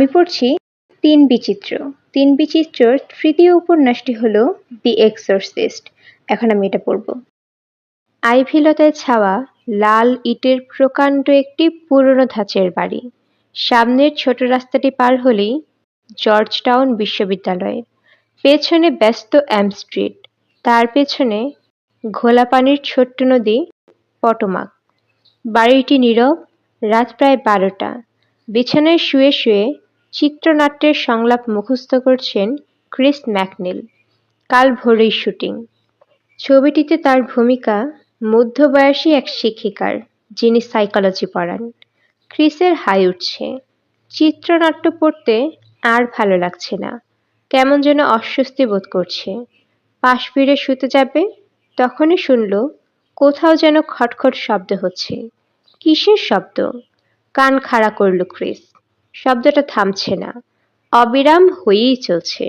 আমি পড়ছি তিন বিচিত্র। তিন বিচিত্রর তৃতীয় উপন্যাসটি হল দি এক্সোরসিস্ট। এখন আমি এটা পড়ব। আইভিলতায় ছাওয়া লাল ইটের প্রকাণ্ড একটি পুরনো ধাঁচের বাড়ি। সামনের ছোট রাস্তাটি পার হলেই জর্জ টাউন বিশ্ববিদ্যালয়। পেছনে ব্যস্ত অ্যাম স্ট্রিট। তার পেছনে ঘোলা পানির ছোট্ট নদী পটমাক। বাড়িটি নীরব, রাত প্রায় বারোটা। বিছানায় শুয়ে শুয়ে চিত্রনাট্যের সংলাপ মুখস্থ করছেন ক্রিস ম্যাকনিল। কাল ভোরেই শুটিং। ছবিটিতে তার ভূমিকা মধ্যবয়সী এক শিক্ষিকার, যিনি সাইকোলজি পড়ান। ক্রিসের হাই উঠছে। চিত্রনাট্য পড়তে আর ভালো লাগছে না। কেমন যেন অস্বস্তি বোধ করছে। পাশ ফিরে শুতে যাবে, তখনই শুনল, কোথাও যেন খটখট শব্দ হচ্ছে। কিসের শব্দ? কান খাড়া করল ক্রিস। শব্দটা থামছে না। অবিরাম হয়েই চলছে।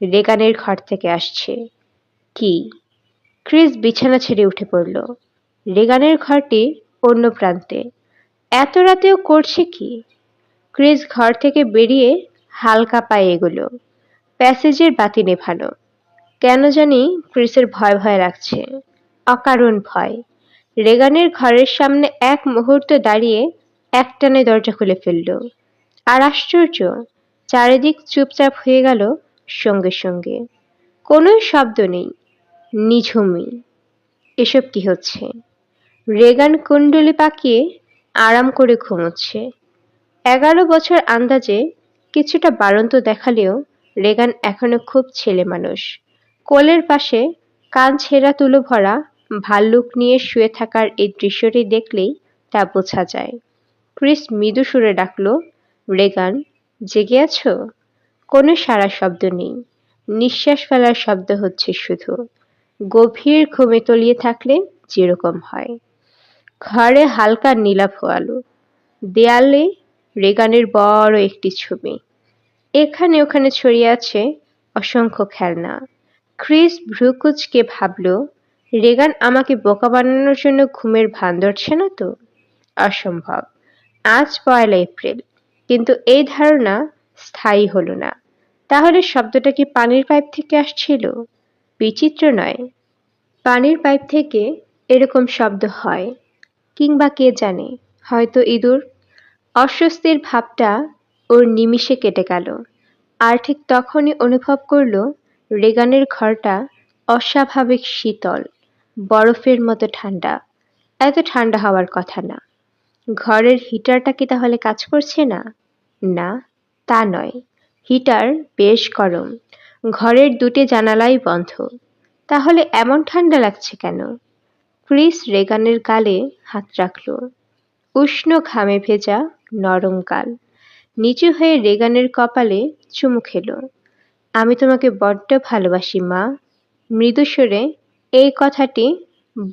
রেগানের ঘর থেকে আসছে। কি? ক্রিস বিছানা ছেড়ে উঠে পড়ল। রেগানের ঘরটি অন্য প্রান্তে। এত রাতেও করছে কি? ক্রিস ঘর থেকে বেরিয়ে হালকা পায়ে এগুলো। প্যাসেজের বাতি নেভানো কেন জানি ক্রিসের ভয় ভয় লাগছে। অকারণ ভয়। রেগানের ঘরের সামনে এক মুহূর্ত দাঁড়িয়ে একটানে দরজা খুলে ফেলল। আর আশ্চর্য, চারিদিক চুপচাপ হয়ে গেল সঙ্গে সঙ্গে। কোনো শব্দ নেই নিঝুমি এসব কি হচ্ছে? রেগান কুণ্ডলি পাকিয়ে আরাম করে ঘুমোচ্ছে। এগারো বছর আন্দাজে কিছুটা বাড়ন্ত দেখালেও রেগান এখনও খুব ছেলে মানুষ। কোলের পাশে কান ছেঁড়া তুলো ভরা ভাল্লুক নিয়ে শুয়ে থাকার এই দৃশ্যটি দেখলেই তা বোঝা যায়। ক্রিস মৃদু সুরে ডাকলো রেগান, জেগে আছো? কোনো সারা শব্দ নেই। নিঃশ্বাস ফেলার শব্দ হচ্ছে শুধু। গভীর ঘুমে তলিয়ে থাকলে যেরকম হয়। ঘরে হালকা নীলাভ আলো। দেয়ালে রেগানের বড় একটি ছবি। এখানে ওখানে ছড়িয়ে আছে অসংখ্য খেলনা। ক্রিস ভ্রুকুচকে ভাবল, রেগান আমাকে বোকা বানানোর জন্য ঘুমের ভান ধরছে না তো? অসম্ভব। আজ পয়লা এপ্রিল। কিন্তু এই ধারণা স্থায়ী হলো না। তাহলে শব্দটা কি পানির পাইপ থেকে আসছিল? বিচিত্র নয়। পানির পাইপ থেকে এরকম শব্দ হয়, কিংবা কে জানে? হয়তো ইঁদুর। অস্বস্তির ভাবটা ওর নিমিষে কেটে গেল। আর ঠিক তখনই অনুভব করল রেগানের ঘরটা অস্বাভাবিক শীতল, বরফের মতো ঠান্ডা। এত ঠান্ডা হওয়ার কথা না। ঘরের হিটারটা কি তাহলে কাজ করছে না? না, তা নয়। হিটার বেশ গরম। ঘরের দুটি জানালাই বন্ধ। তাহলে এমন ঠান্ডা লাগছে কেন? ক্রিস রেগানের গালে হাত রাখল। উষ্ণ ঘামে ভেজা নরম গাল। নিচু হয়ে রেগানের কপালে চুমু খেল। আমি তোমাকে বড্ড ভালোবাসি, মা। মৃদুস্বরে এই কথাটি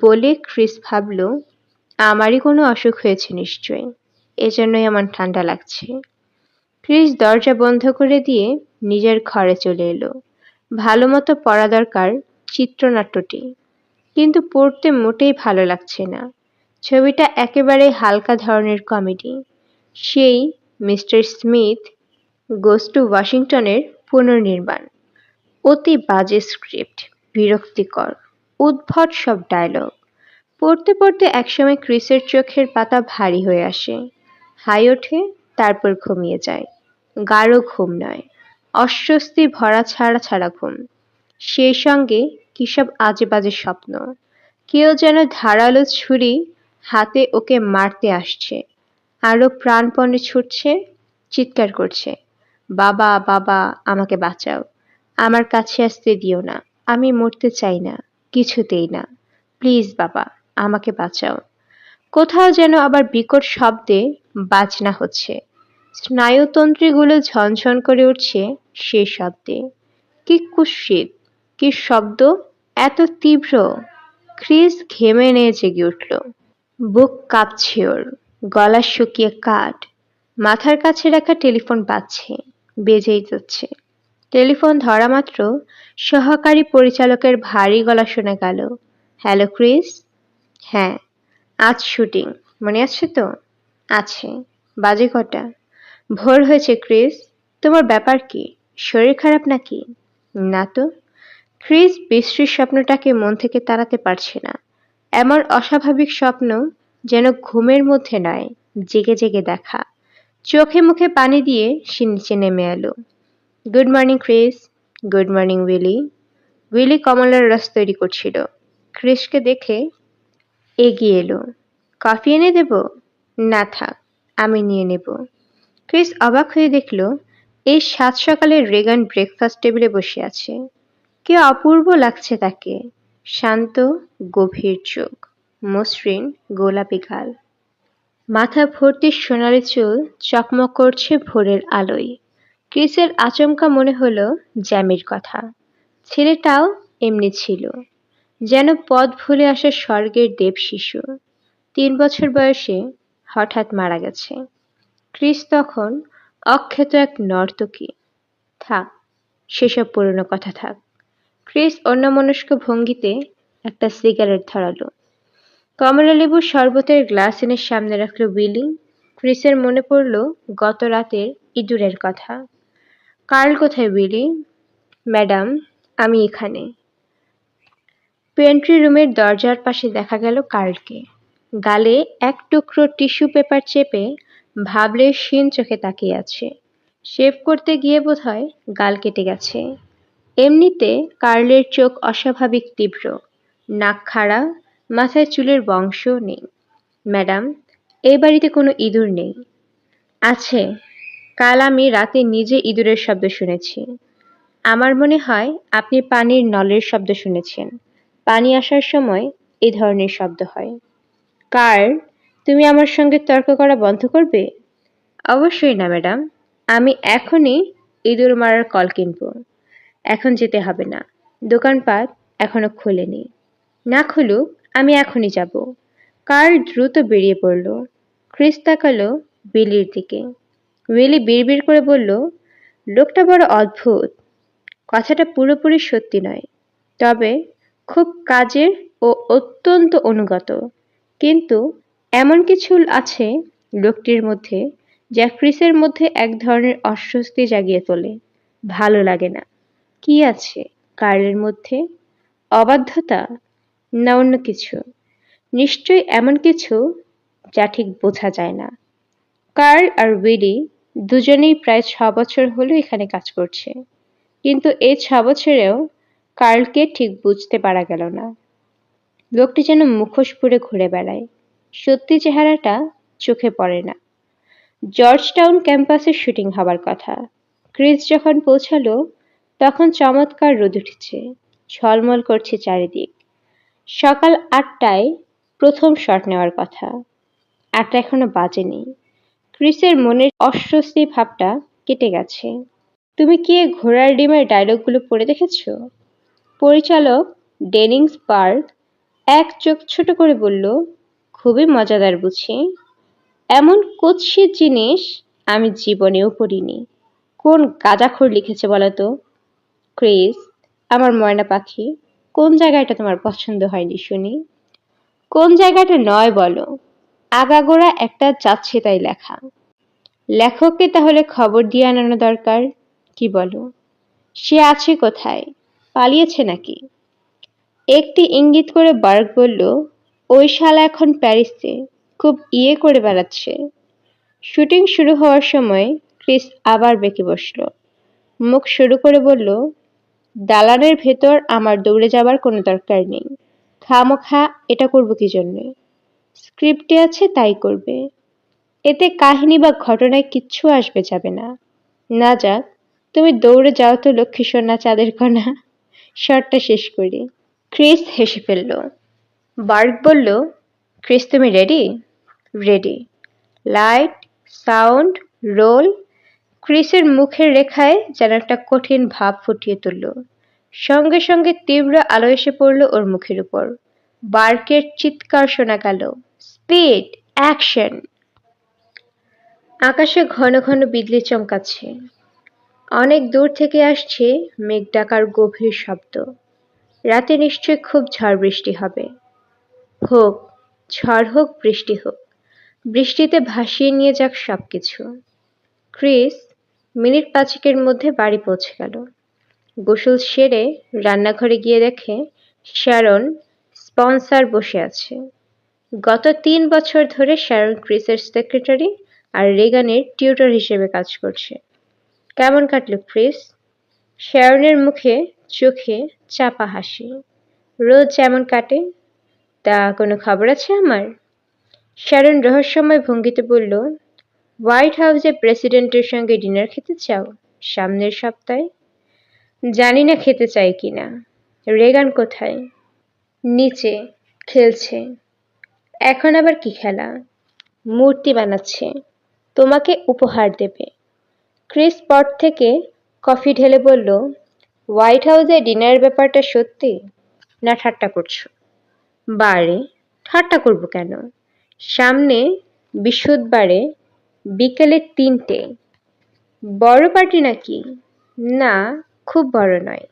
বলে ক্রিস ভাবল আমারই কোনো অসুখ হয়েছে নিশ্চয়ই। এজন্যই আমার ঠান্ডা লাগছে। ক্রিস দরজা বন্ধ করে দিয়ে নিজের ঘরে চলে এলো। ভালো মতো পড়া দরকার চিত্রনাট্যটি। কিন্তু পড়তে মোটেই ভালো লাগছে না। ছবিটা একেবারে হালকা ধরনের কমেডি। সেই মিস্টার স্মিথ গোস টু ওয়াশিংটনের পুনর্নির্মাণ। অতি বাজে স্ক্রিপ্ট, বিরক্তিকর, উদ্ভট সব ডায়লগ। পড়তে পড়তে একসময় ক্রিসের চোখের পাতা ভারী হয়ে আসে। হাই ওঠে, তারপর ঘুমিয়ে যায়। গাঢ় ঘুম নয়, অস্বস্তি ভরা ছাড়া ছাড়া ঘুম। সেই সঙ্গে কিসব আজে বাজে স্বপ্ন। কেউ যেন ধারালো ছুরি হাতে ওকে মারতে আসছে। আরও প্রাণপণে ছুটছে, চিৎকার করছে, বাবা বাবা, আমাকে বাঁচাও। আমার কাছে আসতে দিও না। আমি মরতে চাই না, কিছুতেই না। প্লিজ, বাবা। আমাকে বাঁচাও। কোথাও যেন আবার বিকট শব্দে বাজনা হচ্ছে। স্নায়ুতন্ত্রীগুলো ঝনঝন করে উঠছে সে শব্দে। কি কুৎসিত, কি শব্দ, এত তীব্র। ক্রিস ঘেমে নিয়ে জেগে উঠল। বুক কাঁপছে ওর, গলা শুকিয়ে কাঠ। মাথার কাছে রাখা টেলিফোন পাচ্ছে বেজেই যাচ্ছে। টেলিফোন ধরা মাত্র সহকারী পরিচালকের ভারী গলা শোনা গেল। Hello, Chris? হ্যাঁ আজ শুটিং। মনে আছে তো? আছে। বাজে কটা। ভোর হয়েছে, ক্রিস। তোমার ব্যাপার কি? শরীর খারাপ নাকি? না তো। ক্রিস বিশ্রীর স্বপ্নটাকে মন থেকে তাড়াতে পারছে না। এমন অস্বাভাবিক স্বপ্ন যেন ঘুমের মধ্যে নয়, জেগে জেগে দেখা। চোখে মুখে পানি দিয়ে সে নিচে নেমে এলো। Good morning, Chris. Good morning, Willie. Willie কমলার রস তৈরি করছিল। ক্রিসকে দেখে এগিয়ে এলো। কফি এনে দেব? না থাক, আমি নিয়ে নেব। ক্রিস অবাক হয়ে দেখল, এই সাত সকালে রেগান ব্রেকফাস্ট টেবিলে বসে আছে। কে অপূর্ব লাগছে তাকে। শান্ত, গভীর চোখ, মসৃণ গোলাপি গাল। মাথা ভর্তি সোনালি চুল চকমক করছে ভোরের আলোয়। ক্রিসের আচমকা মনে হলো জ্যামির কথা। ছেলেটাও এমনি ছিল। যেন পথ ভুলে আসা স্বর্গের দেব শিশু। তিন বছর বয়সে হঠাৎ মারা গেছে। ক্রিস তখন অক্ষত এক নর্তকী। থাক, সেসব পুরনো কথা থাক। ক্রিস অন্যমনস্ক ভঙ্গিতে একটা সিগারেট ধরালো। কমলা লেবুর শরবতের গ্লাস এনে সামনে রাখল উইলি। ক্রিসের মনে পড়ল গত রাতের ইঁদুরের কথা। কার্ল কোথায় উইলি? ম্যাডাম, আমি এখানে। পেন্ট্রি রুমের দরজার পাশে দেখা গেল কার্লকে। গালে এক টুকরো টিস্যু পেপার চেপে ভাবলে শিন চোখে তাকিয়ে আছে। শেভ করতে গিয়ে বোধহয় গাল কেটে গেছে। এমনিতে কার্লের চোখ অস্বাভাবিক তীব্র, নাক খাড়া, মাথায় চুলের বংশও নেই। ম্যাডাম এই বাড়িতে কোনো ইঁদুর নেই। আছে, কাল আমি রাতে নিজে ইঁদুরের শব্দ শুনেছি। আমার মনে হয় আপনি পানির নলের শব্দ শুনেছেন। পানি আসার সময় এই ধরনের শব্দ হয়। কার, তুমি আমার সঙ্গে তর্ক করা বন্ধ করবে? অবশ্যই না, ম্যাডাম। আমি এখনই ইঁদুর মারার কল কিনব। এখন যেতে হবে না। দোকানপাট এখনও খোলেনি। না খুলুক, আমি এখনই যাব। কার্ল দ্রুত বেরিয়ে পড়ল। ক্রিস তাকালো বিলির দিকে। উইলি বিড়বিড় করে বলল, লোকটা বড় অদ্ভুত। কথাটা পুরোপুরি সত্যি নয়। তবে খুব কাজের ও অত্যন্ত অনুগত। কিন্তু এমন কিছু আছে লোকটির মধ্যে যা ক্রিসের মধ্যে এক ধরনের অস্বস্তি জাগিয়ে তোলে। ভালো লাগে না। কি আছে কার্লের মধ্যে? অবাধ্যতা? না অন্য কিছু? নিশ্চয়ই এমন কিছু যা ঠিক বোঝা যায় না। কার্ল আর উইলি দুজনেই প্রায় ছ বছর হলো এখানে কাজ করছে। কিন্তু এই ছ বছরেও কার্লকে ঠিক বুঝতে পারা গেল না। লোকটি যেন মুখোশ পরে ঘুরে বেড়ায়। সত্যি চেহারাটা চোখে পড়ে না। জর্জ টাউন ক্যাম্পাসে শুটিং হবার কথা। ক্রিস যখন পৌঁছালো, তখন চমৎকার রোদ উঠেছে। ঝলমল করছে চারিদিক। সকাল আটটায় প্রথম শট নেওয়ার কথা। আটটা এখনও বাজেনি। ক্রিসের মনের অস্বস্তি ভাবটা কেটে গেছে। তুমি কি ঘোড়ার ডিমের ডায়লগগুলো পড়ে দেখেছ? পরিচালক ডেনিংস পার্ক এক চোখ ছোট করে বলল, খুবই মজাদার বুঝি। এমন কুৎসিত জিনিস আমি জীবনেও পড়িনি। কোন গাঁজাখোর লিখেছে বলতো ক্রিস, আমার ময়না পাখি, কোন জায়গাটা তোমার পছন্দ হয়নি শুনি? কোন জায়গাটা নয় বলো, আগাগোড়া একটা যাচ্ছে তাই লেখা। লেখককে তাহলে খবর দিয়ে আনানো দরকার, কি বলো? সে আছে কোথায়? পালিয়েছে নাকি? একটি ইঙ্গিত করে বার্গ বলল, ওই শালা এখন প্যারিসে, খুব ইয়ে করে বেড়াচ্ছে। শুটিং শুরু হওয়ার সময় ক্রিস আবার বেঁকে বসল। মুখ শুরু করে বলল, দালানের ভেতর আমার দৌড়ে যাবার কোনো দরকার নেই। খামোখা এটা করব কি জন্যে? স্ক্রিপ্টে আছে, তাই করবে। এতে কাহিনী বা ঘটনায় কিচ্ছু আসবে যাবে না। না যাক, তুমি দৌড়ে যাও তো লক্ষ্মী সোনা চাঁদের কণা। শটটা শেষ করি। ক্রিস হেসে ফেলল। বার্গ বলল ক্রিস তুমি ready ready light sound roll ক্রিসের মুখের রেখায় যেন একটা কঠিন ভাব ফুটিয়ে তুলল। সঙ্গে সঙ্গে তীব্র আলো এসে পড়ল ওর মুখের উপর। বার্কের চিৎকার শোনা গেল স্পিড অ্যাকশন আকাশে ঘন ঘন বিজলি চমকাচ্ছে। অনেক দূর থেকে আসছে মেঘ ডাকার গভীর শব্দ। রাতে নিশ্চয় খুব ঝড় বৃষ্টি হবে। হোক, ঝড় হোক, বৃষ্টি হোক, বৃষ্টিতে ভাসিয়ে নিয়ে যাক সব কিছু ক্রিস মিনিট পাঁচেকের মধ্যে বাড়ি পৌঁছে গেল। গোসল সেরে রান্নাঘরে গিয়ে দেখে শ্যারন স্পন্সার বসে আছে। গত তিন বছর ধরে শ্যারন ক্রিসের সেক্রেটারি আর রেগানের টিউটর হিসেবে কাজ করছে। কেমন কাটলো ক্রিস? শ্যারনের মুখে, চোখে চাপা হাসি। রোজ যেমন কাটে, তা কোনো খবর আছে আমার? শ্যারন রহস্যময় ভঙ্গিতে বলল হোয়াইট হাউসে প্রেসিডেন্টের সঙ্গে ডিনার খেতে চাও? সামনের সপ্তাহে? জানি না খেতে চাই কিনা রেগান কোথায়? নিচে, খেলছে। এখন আবার কি খেলা? মূর্তি বানাচ্ছে। তোমাকে উপহার দেবে। ক্রিস পট থেকে কফি ঢেলে বলল, হোয়াইট হাউসে ডিনারের ব্যাপারটা সত্যি না ঠাট্টা করছ? বারে, ঠাট্টা করব কেন? সামনে বৃহস্পতিবারে বিকেলে তিনটে। বড় পার্টি নাকি? না, খুব বড় নয়।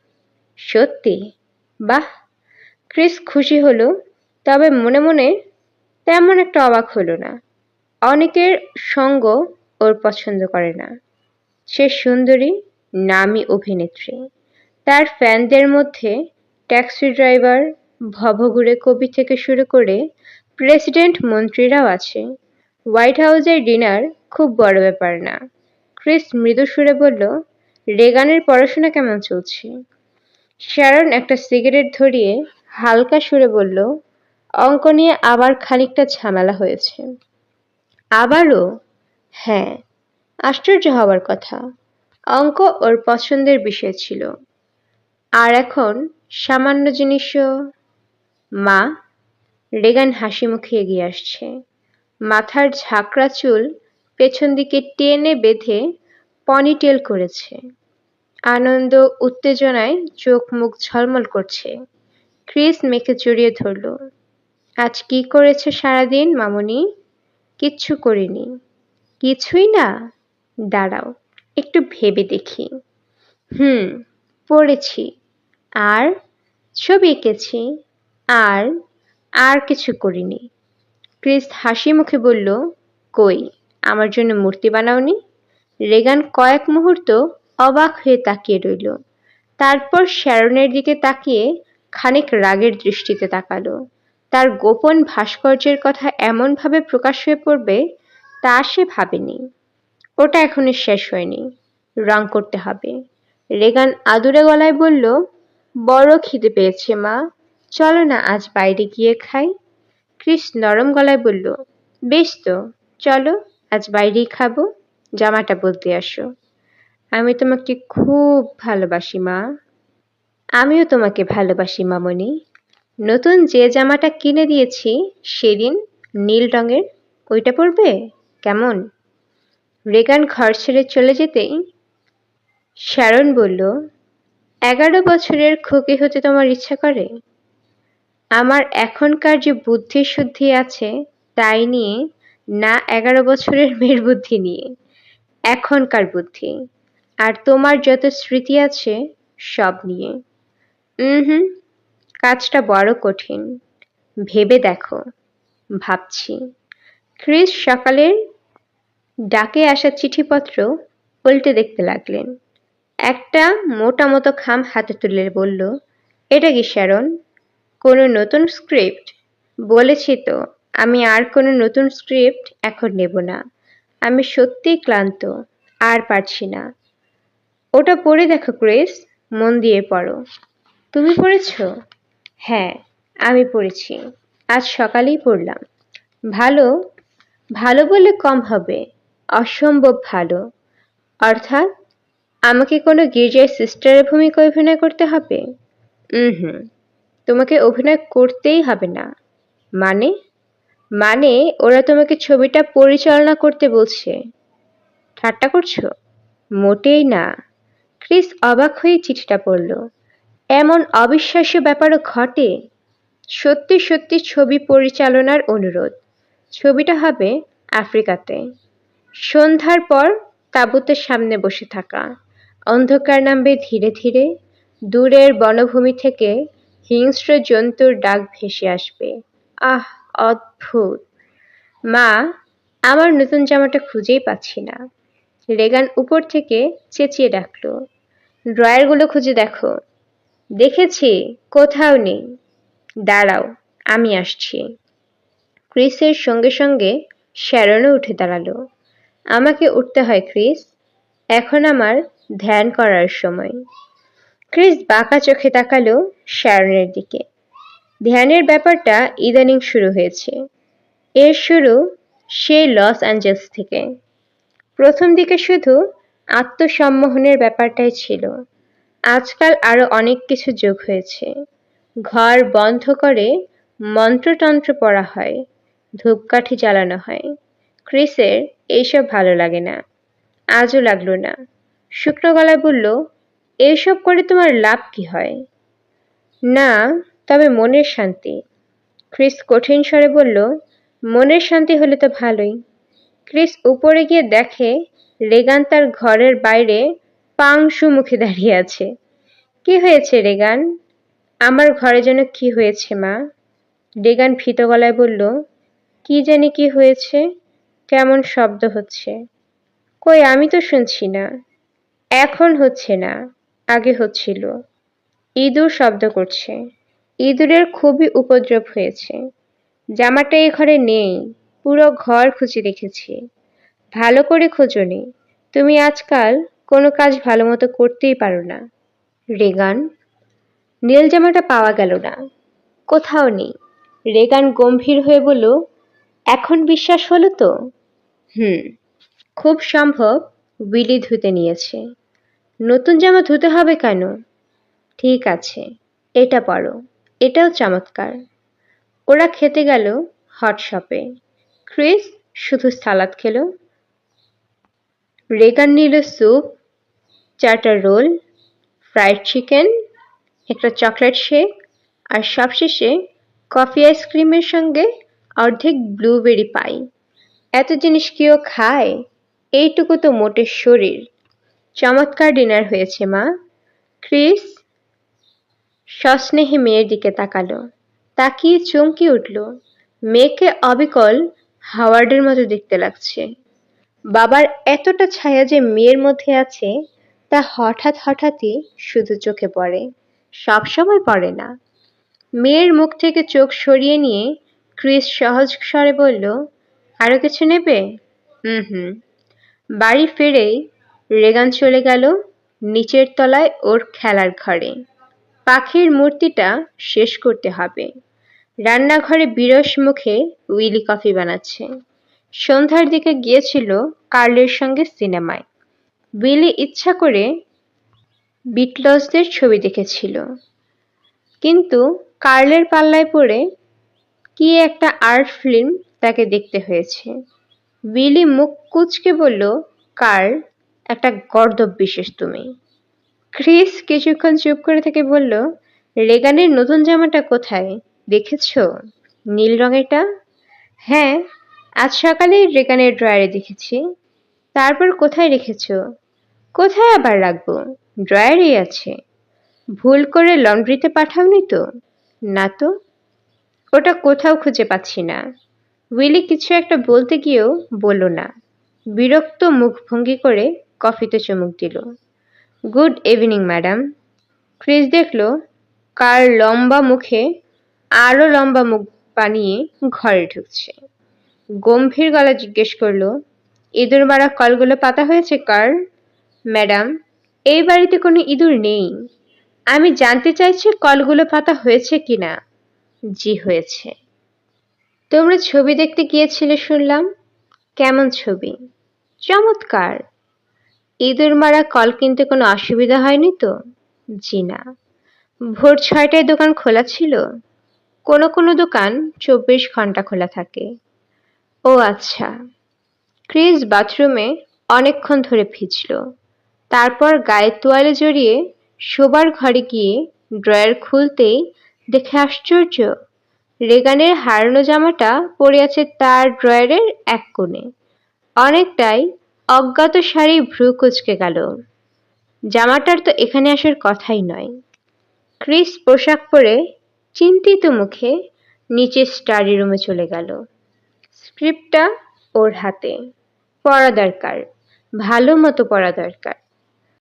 সত্যি? বাহ! ক্রিস খুশি হলো, তবে মনে মনে তেমন একটা অবাক হলো না। অনেকের সঙ্গ ওর পছন্দ করে না। সে সুন্দরী, নামী অভিনেত্রী। তার ফ্যানদের মধ্যে ট্যাক্সি ড্রাইভার, ভবঘুরে কবি থেকে শুরু করে প্রেসিডেন্ট মন্ত্রীরাও আছে। হোয়াইট হাউসের ডিনার খুব বড় ব্যাপার না। ক্রিস মৃদু সুরে বলল, রেগানের পড়াশোনা কেমন চলছে? শ্যারন একটা সিগারেট ধরিয়ে হালকা সুরে বলল, অঙ্ক নিয়ে আবার খানিকটা ঝামেলা হয়েছে। আবারও? হ্যাঁ। আশ্চর্য হওয়ার কথা। অঙ্ক ওর পছন্দের বিষয় ছিল। আর এখন সামান্য জিনিসও। মা, রেগান হাসি মুখে এগিয়ে আসছে। মাথার ঝাঁকড়া চুল পেছন দিকে টেনে বেঁধে পনিটেল করেছে। আনন্দ, উত্তেজনায় চোখ মুখ ঝলমল করছে। ক্রিস মেখে জড়িয়ে ধরল। আজ কি করেছে সারাদিন, মামনি? কিচ্ছু করিনি। কিছুই না। দাঁড়াও, একটু ভেবে দেখি। হুম, পড়েছি। আর? ছবি এঁকেছি। আর? আর কিছু করিনি। ক্রিস হাসি মুখে বলল, কই, আমার জন্য মূর্তি বানাওনি? রেগান কয়েক মুহূর্ত অবাক হয়ে তাকিয়ে রইল। তারপর শ্যারনের দিকে তাকিয়ে খানিক রাগের দৃষ্টিতে তাকালো। তার গোপন ভাস্কর্যের কথা এমনভাবে প্রকাশ হয়ে পড়বে তা সে ভাবেনি। ওটা এখনও শেষ হয়নি। রং করতে হবে। রেগান আদুরে গলায় বলল, বড় খিদে পেয়েছে মা। চলো না আজ বাইরে গিয়ে খাই। ক্রিস নরম গলায় বলল, বেশ তো, চলো আজ বাইরেই খাব। জামাটা বলতে আসো। আমি তোমাকে খুব ভালোবাসি মা। আমিও তোমাকে ভালোবাসি মামনি। নতুন যে জামাটা কিনে দিয়েছি, সেদিন নীল রঙের। ওইটা পরবে? কেমন? রেগান ঘর ছেড়ে চলে যেতেই শ্যারন বলল, এগারো বছরের খুকি হতে তোমার ইচ্ছা করে? আমার এখনকার যে বুদ্ধি শুদ্ধি আছে, তাই নিয়ে না এগারো বছরের মেয়ের বুদ্ধি নিয়ে, এখনকার বুদ্ধি। আর তোমার যত স্মৃতি আছে, সব নিয়ে। হুম, কাজটা বড় কঠিন। ভেবে দেখো, ভাবছি। ক্রিস সকালের ডাকে আসা চিঠিপত্র উল্টে দেখতে লাগলেন। একটা মোটা মতো খাম হাতে তুলে বলল, এটা কি, শ্যারন? কোনো নতুন স্ক্রিপ্ট? বলেছি তো, আমি আর কোনো নতুন স্ক্রিপ্ট এখন নেব না। আমি সত্যিই ক্লান্ত, আর পারছি না। ওটা পড়ে দেখো, ক্রিস, মন দিয়ে পড়ো। তুমি পড়েছ? হ্যাঁ আমি পড়েছি। আজ সকালেই পড়লাম। ভালো ভালো বলে কম হবে। অসম্ভব ভালো। অর্থাৎ, আমাকে কোনো গির্জার সিস্টারের ভূমিকা অভিনয় করতে হবে? হুম তোমাকে অভিনয় করতেই হবে না। মানে? মানে ওরা তোমাকে ছবিটা পরিচালনা করতে বলছে। ঠাট্টা করছ? মোটেই না। ক্রিস অবাক হয়ে চিঠিটা পড়ল। এমন অবিশ্বাস্য ব্যাপারও ঘটে? সত্যি সত্যি ছবি পরিচালনার অনুরোধ। ছবিটা হবে আফ্রিকাতে। সন্ধ্যার পর তাঁবুতের সামনে বসে থাকা। অন্ধকার নামবে ধীরে ধীরে। দূরের বনভূমি থেকে হিংস্র জন্তুর ডাক ভেসে আসবে। আহ, অদ্ভুত। মা, আমার নতুন জামাটা খুঁজেই পাচ্ছি না। রেগান উপর থেকে চেঁচিয়ে ডাকলো, ড্রয়ারগুলো খুঁজে দেখো। দেখেছি, কোথাও নেই। দাঁড়াও, আমি আসছি। ক্রিসের সঙ্গে সঙ্গে শ্যারনও উঠে দাঁড়াল। আমাকে উঠতে হয়, ক্রিস। এখন আমার ধ্যান করার সময়। ক্রিস বাঁকা চোখে তাকালো শ্যারনের দিকে। ধ্যানের ব্যাপারটা ইদানিং শুরু হয়েছে। এর শুরু সেই লস অ্যাঞ্জেলস থেকে। প্রথম দিকে শুধু আত্মসম্মোহনের ব্যাপারটাই ছিল। আজকাল আরও অনেক কিছু যোগ হয়েছে। ঘর বন্ধ করে মন্ত্রতন্ত্র পড়া হয়, ধূপকাঠি জ্বালানো হয়। ক্রিসের এইসব ভালো লাগে না। আজও লাগল না। শুকনো গলায় বলল এইসব করে তোমার লাভ কি হয়? না, তবে মনের শান্তি। ক্রিস কঠিন স্বরে বলল, মনের শান্তি হলে তো ভালোই। ক্রিস উপরে গিয়ে দেখে রেগান তার ঘরের বাইরে পাংশু মুখে দাঁড়িয়ে আছে। কি হয়েছে রেগান? আমার ঘরে যেন কি হয়েছে মা? রেগান ভীত গলায় বলল, কি জানি কি হয়েছে? কেমন শব্দ হচ্ছে। কই, আমি তো শুনছি না। এখন হচ্ছে না, আগে হচ্ছিল। ইঁদুর শব্দ করছে। ইঁদুরের খুবই উপদ্রব হয়েছে। জামাটা এ ঘরে নেই, পুরো ঘর খুঁজে রেখেছি ভালো করে খোঁজনি, তুমি আজকাল কোনো কাজ ভালো মতো করতেই পারো না। রেগান? নীল জামাটা পাওয়া গেল না। কোথাও নেই। রেগান গম্ভীর হয়ে বলল, এখন বিশ্বাস হলো তো? হুম। খুব সম্ভব উইলি ধুতে নিয়েছে। নতুন জামা ধুতে হবে কেন? ঠিক আছে, এটা পরো। এটাও চমৎকার। ওরা খেতে গেল হট শপে। ক্রিস শুধু সালাদ খেলো। রেগান নিল স্যুপ, চারটা রোল, ফ্রাইড চিকেন, একটা চকলেট শেক, আর সবশেষে কফি আইসক্রিমের সঙ্গে অর্ধেক ব্লুবেরি পাই। এত জিনিস কেউ খায়? এইটুকু তো মোটের শরীর। চমৎকার ডিনার হয়েছে, মা। ক্রিস, সস্নেহে মেয়ের দিকে তাকালো। তাকিয়ে চমকে উঠল। মেয়েকে অবিকল হাওয়ার্ডের মতো দেখতে লাগছে। বাবার এতটা ছায়া যে মেয়ের মধ্যে আছে, তা হঠাৎ হঠাৎই শুধু চোখে পড়ে। সবসময় পড়ে না। মেয়ের মুখ থেকে চোখ সরিয়ে নিয়ে ক্রিস সহজ স্বরে বলল আরও কিছু নেবে? হুম হুম। বাড়ি ফিরেই রেগান চলে গেল নিচের তলায় ওর খেলার ঘরে। পাখির মূর্তিটা শেষ করতে হবে। রান্নাঘরে বিরস মুখে উইলি কফি বানাচ্ছে। সন্ধ্যার দিকে গিয়েছিল কার্লের সঙ্গে সিনেমায়। উইলি ইচ্ছা করে বিটলসদের ছবি দেখেছিল। কিন্তু কার্লের পাল্লায় পড়ে কি একটা আর্ট ফিল্ম তাকে দেখতে হয়েছে। বিলি মুখ কুচকে বলল কার একটা গর্দব বিশেষ তুমি। ক্রিস কিছুক্ষণ চুপ করে থেকে বলল, রেগানের নতুন জামাটা কোথায়? দেখেছ? নীল রঙেরটা? হ্যাঁ আজ সকালে রেগানের ড্রয়ারে দেখেছি। তারপর কোথায় রেখেছ? কোথায় আবার রাখব? ড্রয়ারেই আছে। ভুল করে লন্ড্রিতে পাঠাওনি তো? না তো। ওটা কোথাও খুঁজে পাচ্ছি না। উইলি কিছু একটা বলতে গিয়েও বলল না। বিরক্ত মুখভঙ্গি করে কফিতে চুমুক দিল। Good evening, madam. ক্রিস দেখল, কার লম্বা মুখে আরও লম্বা মুখ বানিয়ে ঘরে ঢুকছে। গম্ভীর গলা জিজ্ঞেস করল, ইঁদুর মারা কলগুলো পাতা হয়েছে, কার? ম্যাডাম, এই বাড়িতে কোনো ইঁদুর নেই। আমি জানতে চাইছি কলগুলো পাতা হয়েছে কিনা। জি, হয়েছে। তোমরা ছবি দেখতে গিয়েছিলে শুনলাম? কেমন ছবি? চমৎকার। ইঁদুর মারা কল কিনতে কোনো অসুবিধা হয়নি তো? জি না। ভোর ছয়টায় দোকান খোলা ছিল? কোনো কোনো দোকান চব্বিশ ঘণ্টা খোলা থাকে। ও আচ্ছা। ক্রিস বাথরুমে অনেকক্ষণ ধরে ভিজল। তারপর গায়ে তোয়ালে জড়িয়ে শোবার ঘরে গিয়ে ড্রয়ার খুলতেই দেখে আশ্চর্য রেগানের হারানো জামাটা পড়ে আছে তার ড্রয়ারের এক কোণে। অনেকটাই অজ্ঞাত শাড়ি ভ্রু কুচকে গেল। জামাটার তো এখানে আসার কথাই নয়। ক্রিস পোশাক পরে চিন্তিত মুখে নিচে স্টাডি রুমে চলে গেল। স্ক্রিপ্টটা ওর হাতে। পড়া দরকার, ভালো মতো পড়া দরকার।